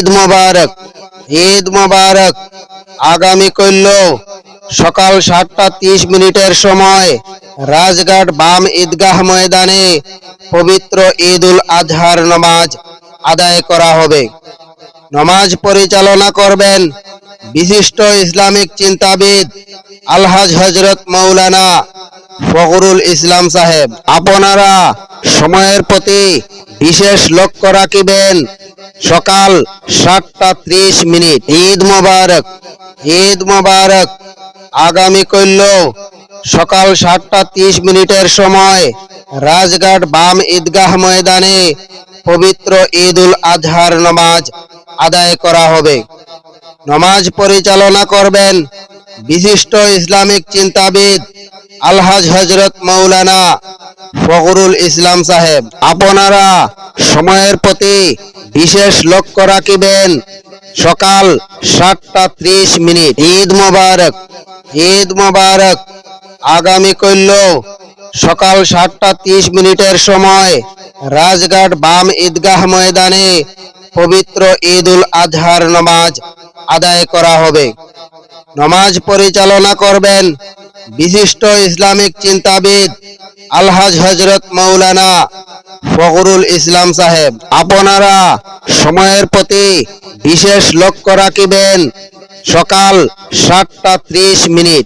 ঈদ মোবারক ঈদ মোবারক। আগামী কল্য সকাল সাতটা তিরিশ মিনিটের সময় রাজঘাট বাম ঈদগাহ ময়দানে পবিত্র ঈদ উল আজহার নামাজ আদায় করা হবে। নমাজ পরিচালনা করবেন বিশিষ্ট ইসলামিক চিন্তাবিদ আলহাজ হজরত মৌলানা ফখরুল ইসলাম সাহেব। আপনারা সময়ের প্রতি বিশেষ লক্ষ্য রাখিবেন। সকাল সাতটা ত্রিশ মিনিট। ঈদ মোবারক ঈদ মোবারক। আগামী কল্য সকাল সাতটা ত্রিশ মিনিটের সময় রাজঘাট বাম ঈদগাহ ময়দানে পবিত্র ঈদ উল আজহার নামাজ আদায় করা হবে। নমাজ পরিচালনা করবেন বিশিষ্ট ইসলামিক চিন্তাবিদ আলহাজ হজরত মৌলানা ফখরুল ইসলাম সাহেব। আপনারা সময়ের প্রতি বিশেষ লক্ষ্য রাখিবেন, সকাল সাতটা ত্রিশ মিনিট। ঈদ মোবারক ঈদ মোবারক। আগামী কল্য সকাল সাতটা তিরিশ মিনিটের সময় রাজঘাট বাম ঈদগাহ ময়দানে পবিত্র ঈদ উল আজহার নামাজ আদায় করা হবে। নমাজ পরিচালনা করবেন বিশিষ্ট ইসলামিক চিন্তাবিদ আলহাজ হজরত মৌলানা ফখরুল ইসলাম সাহেব আপনারা সময়ের প্রতি বিশেষ লক্ষ্য রাখিবেন। সকাল সাতটা ত্রিশ মিনিট।